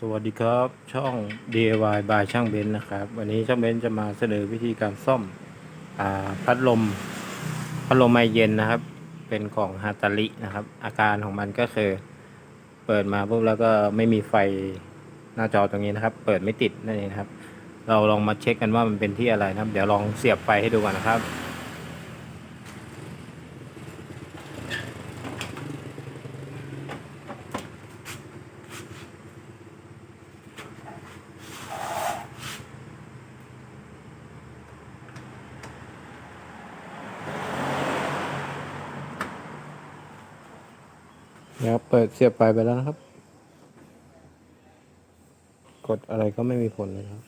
สวัสดีครับช่อง DIY บายช่างเบนนะครับ วันนี้ช่างเบนจะมาเสนอวิธีการซ่อมอพัดลมพัดลมไอเย็นนะครับ เป็นของฮาตาลินะครับ อาการของมันก็คือ เปิดมาปุ๊บแล้วก็ไม่มีไฟหน้าจอตรงนี้นะครับ เปิดไม่ติดนั่นเองนะครับ เราลองมาเช็คกันว่ามันเป็นที่อะไรนะครับ เดี๋ยวลองเสียบไฟให้ดูก่อนนะครับ นะครับเปิดเสียบไฟไปแล้วนะครับ กดอะไรก็ไม่มีผลเลยครับ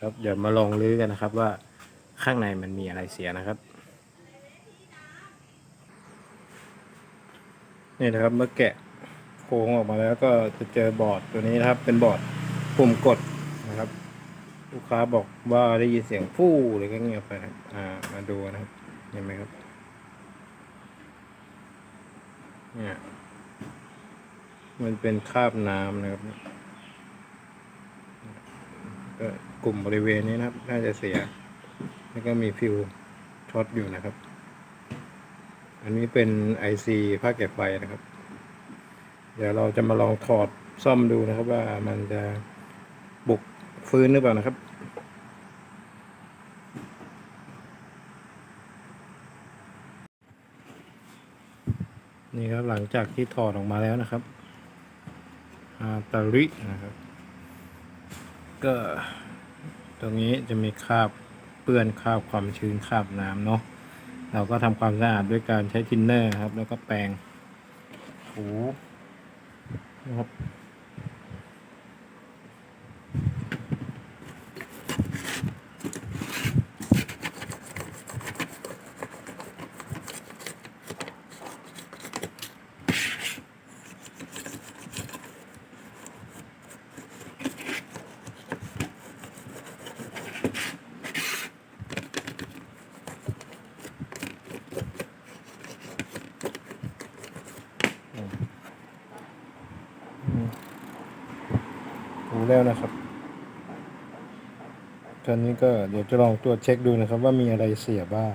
ครับเดี๋ยวมาลองลื้อกันนะครับ ว่าข้างในมันมีอะไรเสียนะครับนี่นะครับ เมื่อแกะโครงออกมาแล้วก็จะเจอบอร์ดตัวนี้นะครับ เป็นบอร์ดปุ่มกดนะครับ ลูกค้าบอกว่าได้ยินเสียงฟู่เลยก็เงียบไปนะอ่ามาดูนะครับเห็นไหมครับ เนี่ย มันเป็นคราบน้ำนะครับก็กลุ่มบริเวณนี้นะครับ น่าจะเสีย แล้วก็มีฟิวช็อตอยู่นะครับ อันนี้เป็น IC ภาคเก็บไฟนะครับ เดี๋ยวเราจะมาลองถอดซ่อมดูนะครับ ว่ามันจะบุกฟื้นหรือเปล่านะครับ นี่ครับหลังจากที่ถอดออกมาแล้วนะครับอาตารินะครับ ก็ตรงนี้จะมีคราบเปื้อนคราบความชื้นคราบน้ำเนาะเราก็ทำความสะอาดด้วยการใช้ทินเนอร์ครับ แล้วก็แปรงถูนะครับ ถู แล้วนะครับตอนนี้ก็เดี๋ยวจะลองตรวจเช็คดูนะครับ ว่ามีอะไรเสียบ้าง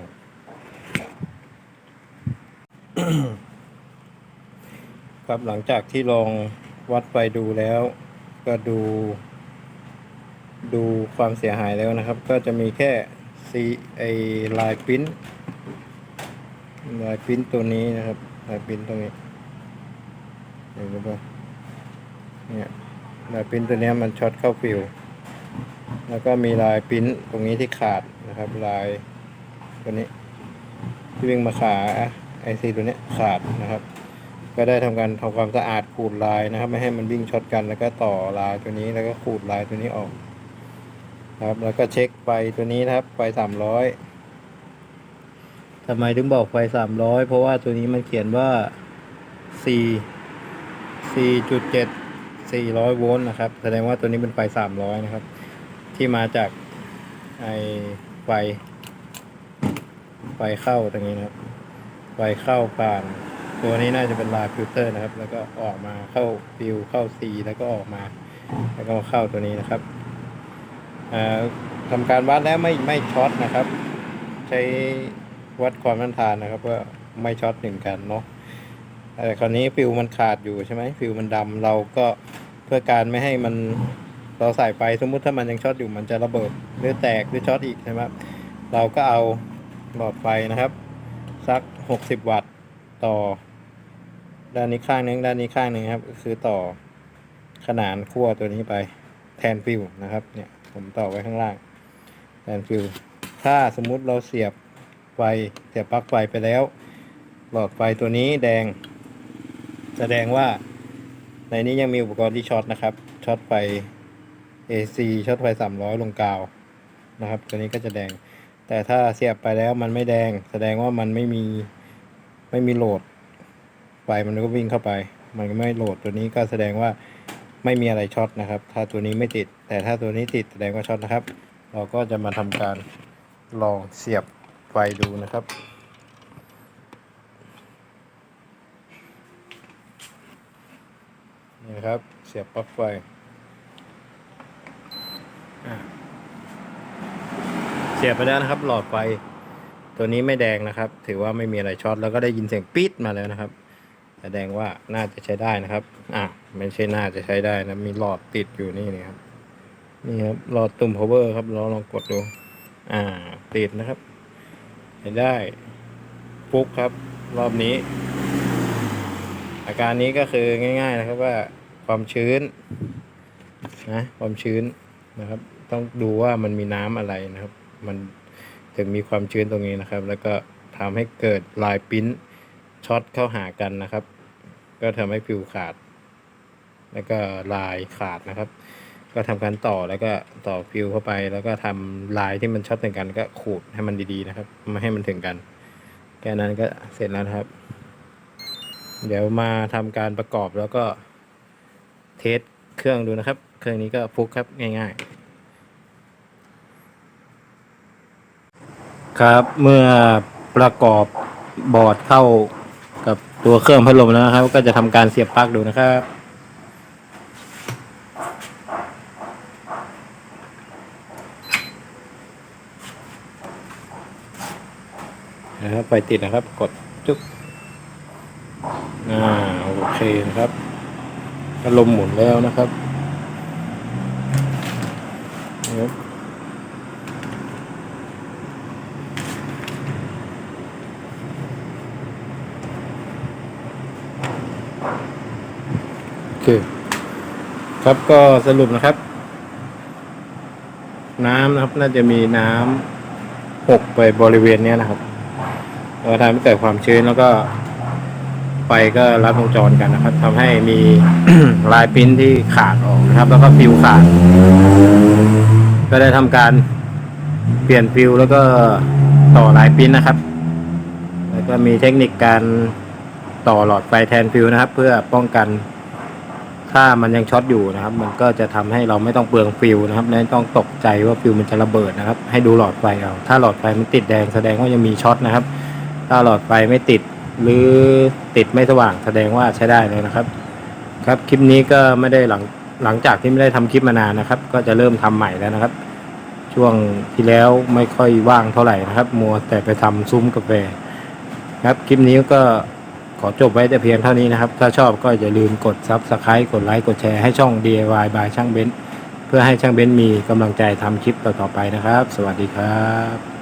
ครับหลังจากที่ลองวัดไปดูแล้ว ก็ดู ดูความเสียหายแล้วนะครับ ก็จะมีแค่ซีไอลายปิ้นลายปิ้นตัวนี้นะครับลายปิ้นตรงนี้เห็นหรือเปล่าเนี่ย ลายปิ้นตัวนี้มันช็อตเข้าฟิวแล้วก็มีลายปิ้นตรงนี้ที่ขาดนะครับ ลายตัวนี้ ที่วิ่งมาขาไอซีตัวนี้ขาดนะครับ ก็ได้ทำการทำความสะอาดขูดลายนะครับ ไม่ให้มันวิ่งช็อตกัน แล้วก็ต่อลายตัวนี้แล้วก็ขูดลายตัวนี้ออกนะครับ แล้วก็เช็คไฟตัวนี้นะครับไฟสามร้อยทำไมถึงบอกไฟสามร้อยเพราะว่าตัวนี้มันเขียนว่าสี่สี่จุดเจ็ด สี่ร้อยโวลต์นะครับ แสดงว่าตัวนี้เป็นไฟสามร้อยนะครับ ที่มาจากไอไฟ ไฟเข้าตรงนี้นะครับ ไฟเข้าผ่าน ตัวนี้น่าจะเป็นลายฟิลเตอร์นะครับ แล้วก็ออกมาเข้าฟิวเข้าซีแล้วก็ออกมา แล้วก็มาเข้าตัวนี้นะครับอ่าทำการวัดแล้วไม่ไม่ช็อตนะครับ ใช้วัดความต้านทานนะครับว่าไม่ช็อตหนึ่งกันเนาะ แต่คราวนี้ฟิวมันขาดอยู่ใช่ไหมฟิวมันดำเราก็เพื่อการไม่ให้มันเราใส่ไปสมมุติถ้ามันยังช็อตอยู่มันจะระเบิดหรือแตกหรือช็อตอีกใช่ไหมเราก็เอาหลอดไฟนะครับ สัก 60 วัตต์ต่อ ด้านนี้ข้างหนึงด้านนี้ข้างหนึงครับก็คือต่อขนานขั้วตัวนี้ไปแทนฟิวนะครับเนี่ยผมต่อไว้ข้างล่างแทนฟิวถ้าสมมุติเราเสียบไฟเสียบปลั๊กไฟไปแล้ว หลอดไฟตัวนี้แดง แสดงว่าในนี้ยังมีอุปกรณ์ที่ช็อตนะครับ ช็อตไฟ AC ช็อตไฟ300 ลงกาวนะครับ ตัวนี้ก็จะแดง แต่ถ้าเสียบไปแล้วมันไม่แดง แสดงว่ามันไม่มีไม่มีโหลด ไฟมันก็วิ่งเข้าไป มันก็ไม่โหลดตัวนี้ก็แสดงว่าไม่มีอะไรช็อตนะครับ ถ้าตัวนี้ไม่ติด แต่ถ้าตัวนี้ติดแสดงว่าช็อตนะครับ เราก็จะมาทำการลองเสียบไฟดูนะครับ เนะครับ เสียบปลั๊กไฟเสียบไปแล้วนะครับ หลอดไฟตัวนี้ไม่แดงนะครับ ถือว่าไม่มีอะไรช็อตแล้วก็ได้ยินเสียงปี๊ดมาแล้วนะครับ แสดงว่าน่าจะใช้ได้นะครับ อะไม่ใช่น่าจะใช้ได้นะมีหลอดติดอยู่นี่นะครับนี่ครับหลอดตุ่ม power ครับเราลองกดดูอ่าติดนะครับใช้ได้ปุ๊กครับ รอบนี้ อาการนี้ก็คือง่าย ๆนะครับว่า ความชื้นนะความชื้นนะครับ ต้องดูว่ามันมีน้ำอะไรนะครับ มันถึงมีความชื้นตรงนี้นะครับ แล้วก็ทำให้เกิดลายปิ้นช็อตเข้าหากันนะครับ ก็ทำให้ฟิวขาด แล้วก็ลายขาดนะครับ ก็ทำการต่อแล้วก็ต่อฟิวเข้าไป แล้วก็ทำลายที่มันช็อตถึงกันก็ขูดให้มันดีๆนะครับไม่ให้มันถึงกันแค่นั้นก็เสร็จแล้วครับ เดี๋ยวมาทำการประกอบแล้วก็ เทสเครื่องดูนะครับ เครื่องนี้ก็ฟุกครับง่าย ๆ ครับเมื่อประกอบบอร์ดเข้ากับตัวเครื่องพัดลมแล้วนะครับ ก็จะทำการเสียบปลั๊กดูนะครับนะครับไฟติดนะครับ กดจุ๊บอ่าโอเคนะครับ พัดลมหมุนแล้วนะครับนะครับโอเคครับก็สรุปนะครับ น้ำนะครับ น่าจะมีน้ำหกไปบริเวณเนี้ยนะครับแล้วก็ทำให้เกิดความชื้นแล้วก็ ไฟก็รัดวงจรกันนะครับทำให้มีลายปิ้นที่ขาดออกนะครับ แล้วก็ฟิวขาด ก็ได้ทำการเปลี่ยนฟิวแล้วก็ต่อลายปิ้นนะครับ แล้วก็มีเทคนิคการต่อหลอดไฟแทนฟิวนะครับ เพื่อป้องกัน ถ้ามันยังช็อตอยู่นะครับ มันก็จะทำให้เราไม่ต้องเปลืองฟิวนะครับไม่ต้องตกใจว่าฟิวมันจะระเบิดนะครับ ให้ดูหลอดไฟเอาถ้าหลอดไฟมันติดแดงแสดงว่ายังมีช็อตนะครับ ถ้าหลอดไฟไม่ติด หรือติดไม่สว่างแสดงว่าใช้ได้เลยนะครับ ครับคลิปนี้ก็ไม่ได้หลังหลังจากที่ไม่ได้ทำคลิปมานานนะครับ ก็จะเริ่มทำใหม่แล้วนะครับ ช่วงที่แล้วไม่ค่อยว่างเท่าไหร่นะครับ มัวแต่ไปทำซุ้มกาแฟครับคลิปนี้ก็ขอจบไว้แต่เพียงเท่านี้นะครับ ถ้าชอบก็อย่าลืมกด Subscribe กดไลค์กดแชร์ให้ช่อง DIY by ช่างเบนซ์เพื่อให้ช่างเบนซ์มีกำลังใจทำคลิปต่อๆไปนะครับ สวัสดีครับ